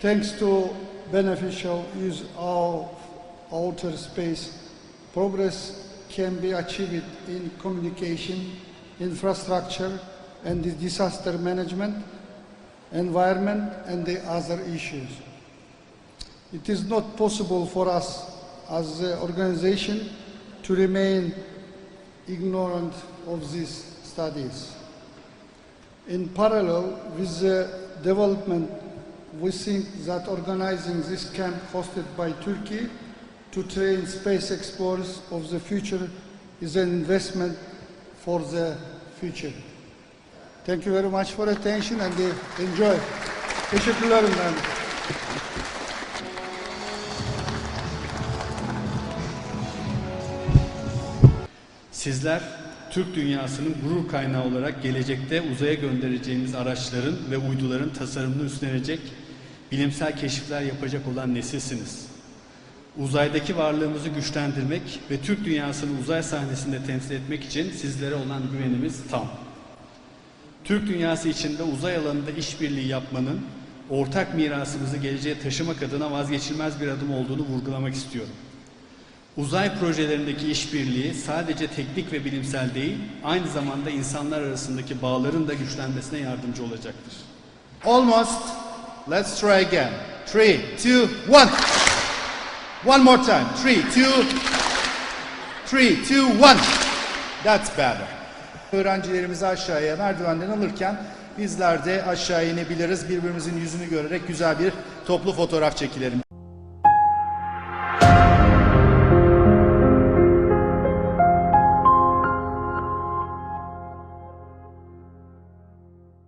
Thanks to beneficial use of outer space, progress can be achieved in communication, infrastructure, and disaster management, environment, and the other issues. It is not possible for us as an organization to remain ignorant of these studies. In parallel with the development, we think that organizing this camp hosted by Turkey to train space explorers of the future is an investment for the future. Thank you very much for attention and uh, enjoy. Teşekkürler efendim. Sizler Türk dünyasının gurur kaynağı olarak gelecekte uzaya göndereceğimiz araçların ve uyduların tasarımını üstlenecek, bilimsel keşifler yapacak olan nesilsiniz. Uzaydaki varlığımızı güçlendirmek ve Türk dünyasını uzay sahnesinde temsil etmek için sizlere olan güvenimiz tam. Türk dünyası içinde uzay alanında işbirliği yapmanın ortak mirasımızı geleceğe taşımak adına vazgeçilmez bir adım olduğunu vurgulamak istiyorum. Uzay projelerindeki işbirliği sadece teknik ve bilimsel değil, aynı zamanda insanlar arasındaki bağların da güçlenmesine yardımcı olacaktır. Almost. Let's try again. Three, two, one. One more time. Three, two, three, two, one. That's better. Öğrencilerimizi aşağıya merdivenden alırken bizler de aşağı inebiliriz. Birbirimizin yüzünü görerek güzel bir toplu fotoğraf çekilelim.